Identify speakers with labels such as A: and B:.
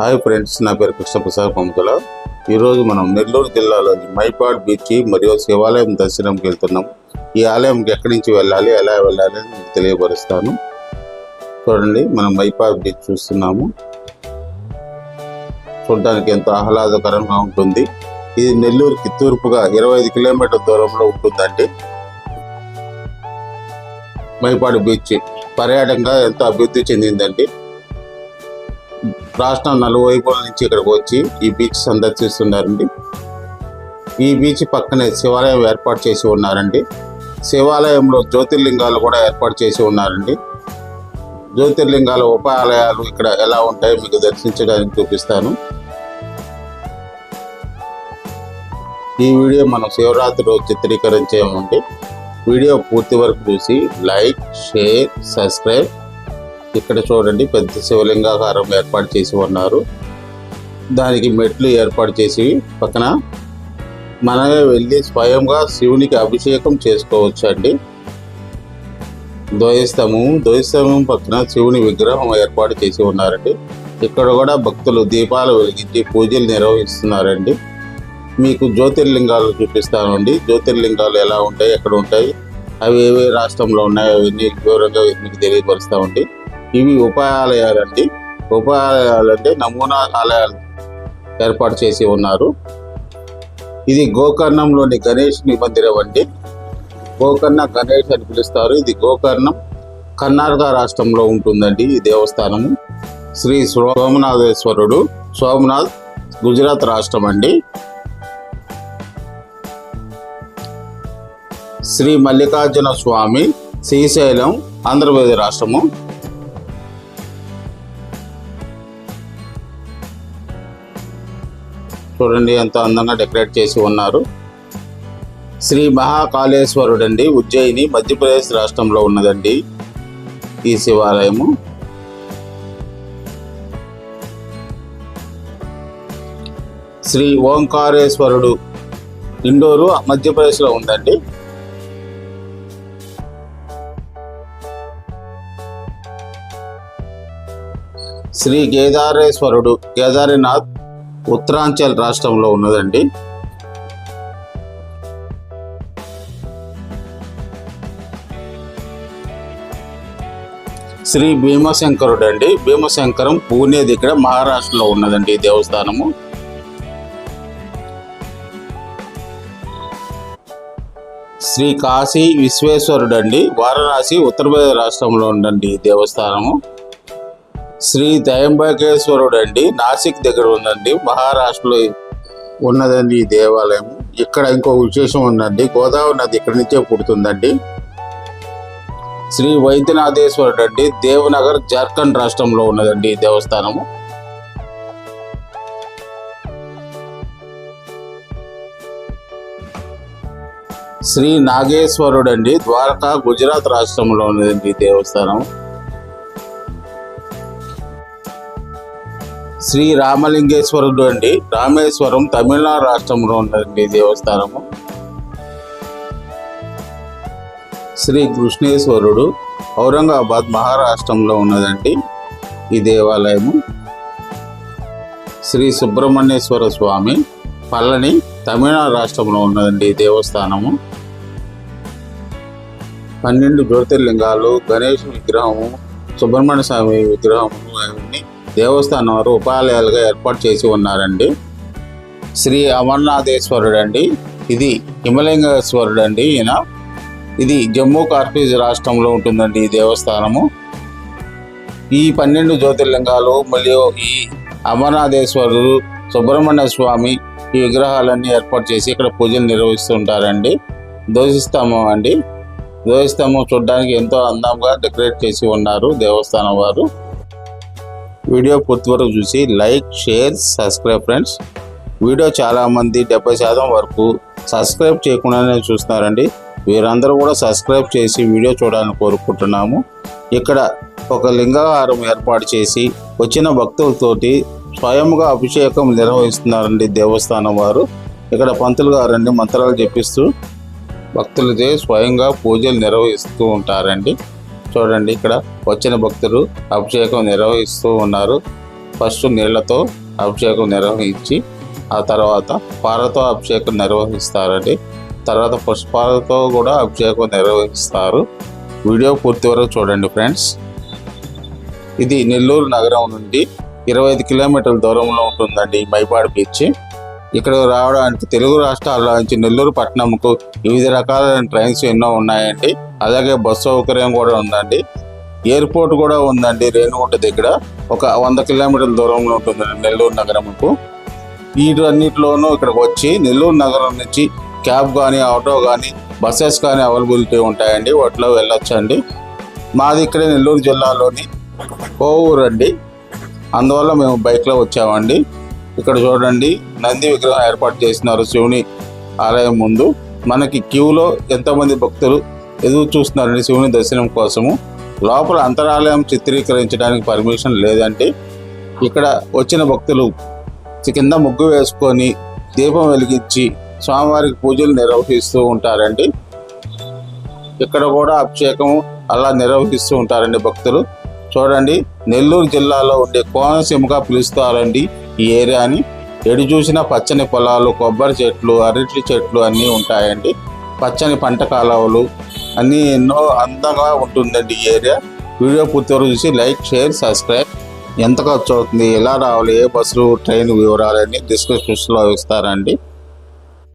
A: Hi friends నా పేరు కృష్ణప్రసాద్ పంతుల. ఈరోజు మనం నెల్లూరు జిల్లాలోని మైపాడ్ బీచ్ మరియు శివాలయం దర్శనంకి వెళ్తున్నాం. ఈ ఆలయంకి ఎక్కడి నుంచి వెళ్ళాలి ఎలా వెళ్ళాలి అని మీకు తెలియపరుస్తాను. చూడండి మనం మైపాడ్ బీచ్ చూస్తున్నాము. చూడడానికి ఎంతో ఆహ్లాదకరంగా ఉంటుంది. ఇది నెల్లూరుకి తూర్పుగా ఇరవై ఐదు కిలోమీటర్ల దూరంలో ఉంటుందండి. మైపాడు బీచ్ పర్యాటకంగా ఎంతో అభివృద్ధి చెందిందండి. రాష్ట్రం నలువైపుల నుంచి ఇక్కడికి వచ్చి ఈ బీచ్ సందర్శిస్తున్నారండి. ఈ బీచ్ పక్కనే శివాలయం ఏర్పాటు చేసి ఉన్నారండి. శివాలయంలో జ్యోతిర్లింగాలు కూడా ఏర్పాటు చేసి ఉన్నారండి. జ్యోతిర్లింగాల ఉపాలయాలు ఇక్కడ ఎలా ఉంటాయో మీకు దర్శించడానికి చూపిస్తాను. ఈ వీడియో మనం శివరాత్రి రోజు చిత్రీకరించేమండి. వీడియో పూర్తి వరకు చూసి లైక్ షేర్ సబ్స్క్రైబ్ ఇక్కడ చూడండి పెద్ద శివలింగాకారం ఏర్పాటు చేసి ఉన్నారు. దానికి మెట్లు ఏర్పాటు చేసి పక్కన మనమే వెళ్ళి స్వయంగా శివునికి అభిషేకం చేసుకోవచ్చు అండి ద్వయస్తంభం ద్వయస్తంభం పక్కన శివుని విగ్రహం ఏర్పాటు చేసి ఉన్నారండి. ఇక్కడ కూడా భక్తులు దీపాలు వెలిగించి పూజలు నిర్వహిస్తున్నారండి. మీకు జ్యోతిర్లింగాలు చూపిస్తానండి. జ్యోతిర్లింగాలు ఎలా ఉంటాయి ఎక్కడ ఉంటాయి అవి ఏవే రాష్ట్రంలో ఉన్నాయో అవన్నీ వివరంగా మీకు తెలియపరుస్తామండి. ఇవి ఉపాయాలయాలండి. ఉపాయాలు నమూనా ఆలయాలు ఏర్పాటు చేసి ఉన్నారు. ఇది గోకర్ణంలోని గణేష్ మందిరం అండి. గోకర్ణ గణేష్ అని పిలుస్తారు. ఇది గోకర్ణం కర్ణాటక రాష్ట్రంలో ఉంటుందండి ఈ దేవస్థానము. శ్రీ సోమనాథేశ్వరుడు సోమనాథ్ గుజరాత్ రాష్ట్రం అండి. శ్రీ మల్లికార్జున స్వామి శ్రీశైలం ఆంధ్రప్రదేశ్ రాష్ట్రము. చూడండి ఎంత అందంగా డెకరేట్ చేసి ఉన్నారు. శ్రీ మహాకాళేశ్వరుడు అండి ఉజ్జయిని మధ్యప్రదేశ్ రాష్ట్రంలో ఉన్నదండి ఈ శివాలయము. శ్రీ ఓంకారేశ్వరుడు ఇండోరు మధ్యప్రదేశ్లో ఉందండి. శ్రీ కేదారేశ్వరుడు కేదారీనాథ్ ఉత్తరాంచల్ రాష్ట్రంలో ఉన్నదండి. శ్రీ భీమశంకరుడు అండి. భీమశంకరం పూణే దగ్గర మహారాష్ట్రలో ఉన్నదండి దేవస్థానము. శ్రీ కాశీ విశ్వేశ్వరుడు అండి. వారణాసి ఉత్తరప్రదేశ్ రాష్ట్రంలో ఉందండి దేవస్థానము. శ్రీ దయంబకేశ్వరుడు అండి నాసిక్ దగ్గర ఉందండి. మహారాష్ట్రలో ఉన్నదండి ఈ దేవాలయం. ఇక్కడ ఇంకో విశేషం ఉందండి. గోదావరి నది ఇక్కడి నుంచే పుడుతుందండి. శ్రీ వైద్యనాథేశ్వరుడు అండి దేవనగర్ జార్ఖండ్ రాష్ట్రంలో ఉన్నదండి ఈ దేవస్థానము. శ్రీ నాగేశ్వరుడు అండి ద్వారకా గుజరాత్ రాష్ట్రంలో ఉన్నదండి ఈ దేవస్థానం శ్రీ రామలింగేశ్వరుడు అండి రామేశ్వరం తమిళనాడు రాష్ట్రంలో ఉన్నదండి దేవస్థానము. శ్రీ కృష్ణేశ్వరుడు ఔరంగాబాద్ మహారాష్ట్రంలో ఉన్నదండి ఈ దేవాలయము. శ్రీ సుబ్రహ్మణ్యేశ్వర స్వామి పల్లని తమిళనాడు రాష్ట్రంలో ఉన్నదండి ఈ దేవస్థానము. పన్నెండు జ్యోతిర్లింగాలు గణేష్ విగ్రహము సుబ్రహ్మణ్య స్వామి విగ్రహము అవన్నీ దేవస్థానం వారు ఉపాలయాలుగా ఏర్పాటు చేసి ఉన్నారండి. శ్రీ అమర్నాథేశ్వరుడు అండి ఇది హిమలింగేశ్వరుడు అండి ఈయన. ఇది జమ్మూ కాశ్మీర్ రాష్ట్రంలో ఉంటుందండి ఈ దేవస్థానము. ఈ పన్నెండు జ్యోతిర్లింగాలు మరియు ఈ అమర్నాథేశ్వరుడు సుబ్రహ్మణ్య స్వామి ఈ విగ్రహాలన్నీ ఏర్పాటు చేసి ఇక్కడ పూజలు నిర్వహిస్తుంటారండి ధ్వజస్తంభం అండి. ధ్వజస్తంభం చూడడానికి ఎంతో అందంగా డెకరేట్ చేసి ఉన్నారు దేవస్థానం వారు. వీడియో పూర్తి వరకు చూసి like share subscribe friends. Video చాలామంది డెబ్బై శాతం వరకు సబ్స్క్రైబ్ చేయకుండానే చూస్తున్నారండి. వీరందరూ కూడా సబ్స్క్రైబ్ చేసి వీడియో చూడాలని కోరుకుంటున్నాము. ఇక్కడ ఒక లింగాహారం ఏర్పాటు చేసి వచ్చిన భక్తులతోటి స్వయంగా అభిషేకం నిర్వహిస్తున్నారండి దేవస్థానం వారు. ఇక్కడ పంతులు గారండి మంత్రాలు చెప్పిస్తూ భక్తులదే స్వయంగా పూజలు నిర్వహిస్తూ ఉంటారండి. చూడండి ఇక్కడ. వచ్చిన భక్తులు అభిషేకం నిర్వహిస్తూ ఉన్నారు. ఫస్ట్ నీళ్ళతో అభిషేకం నిర్వహించి ఆ తర్వాత పారతో అభిషేకం నిర్వహిస్తారండి. తర్వాత పుష్పాలతో కూడా అభిషేకం నిర్వహిస్తారు. వీడియో పూర్తి వరకు చూడండి ఫ్రెండ్స్. ఇది నెల్లూరు నగరం నుండి ఇరవై ఐదు కిలోమీటర్ల దూరంలో ఉంటుందండి మైపాడు బీచ్. ఇక్కడ రావడానికి తెలుగు రాష్ట్రాల నుంచి నెల్లూరు పట్టణంకు వివిధ రకాలైన ట్రైన్స్ ఎన్నో ఉన్నాయండి. అలాగే బస్సు సౌకర్యం కూడా ఉందండి. ఎయిర్పోర్ట్ కూడా ఉందండి రేణుగుంట దగ్గర. ఒక వంద కిలోమీటర్ల దూరంలో ఉంటుందండి నెల్లూరు నగరంకు వీటన్నిటిలోనూ ఇక్కడికి వచ్చి నెల్లూరు నగరం నుంచి క్యాబ్ కానీ ఆటో కానీ బస్సెస్ కానీ అవైలబిలిటీ ఉంటాయండి. వాటిలో వెళ్ళొచ్చండి. మాది ఇక్కడే నెల్లూరు జిల్లాలోని కోవూరు అండి అందువల్ల మేము బైక్లో వచ్చామండి. ఇక్కడ చూడండి నంది విగ్రహం ఏర్పాటు చేసినారు శివుని ఆలయం ముందు. మనకి క్యూలో ఎంతోమంది భక్తులు ఎదురు చూస్తున్నారండి శివుని దర్శనం కోసము. లోపల అంతరాలయం చిత్రీకరించడానికి పర్మిషన్ లేదండి ఇక్కడ వచ్చిన భక్తులు కింద ముగ్గు వేసుకొని దీపం వెలిగించి స్వామివారికి పూజలు నిర్వహిస్తూ ఉంటారండి. ఇక్కడ కూడా అభిషేకం అలా నిర్వహిస్తూ ఉంటారండి భక్తులు. చూడండి నెల్లూరు జిల్లాలో ఉండే కోనసీమగా పిలుస్తారండి ఈ ఏరియాని ఎడు చూసినా పచ్చని పొలాలు కొబ్బరి చెట్లు అరటి చెట్లు అన్నీ ఉంటాయండి. పచ్చని పంట కాలువలు అన్నీ ఎన్నో అందంగా ఉంటుందండి ఈ ఏరియా. వీడియో పూర్తి వరకు చూసి లైక్ షేర్ సబ్స్క్రైబ్. ఎంత ఖర్చు అవుతుంది ఎలా రావాలి ఏ బస్సులు ట్రైన్ వివరాలన్నీ డిస్క్రిప్షన్లో ఇస్తారండి.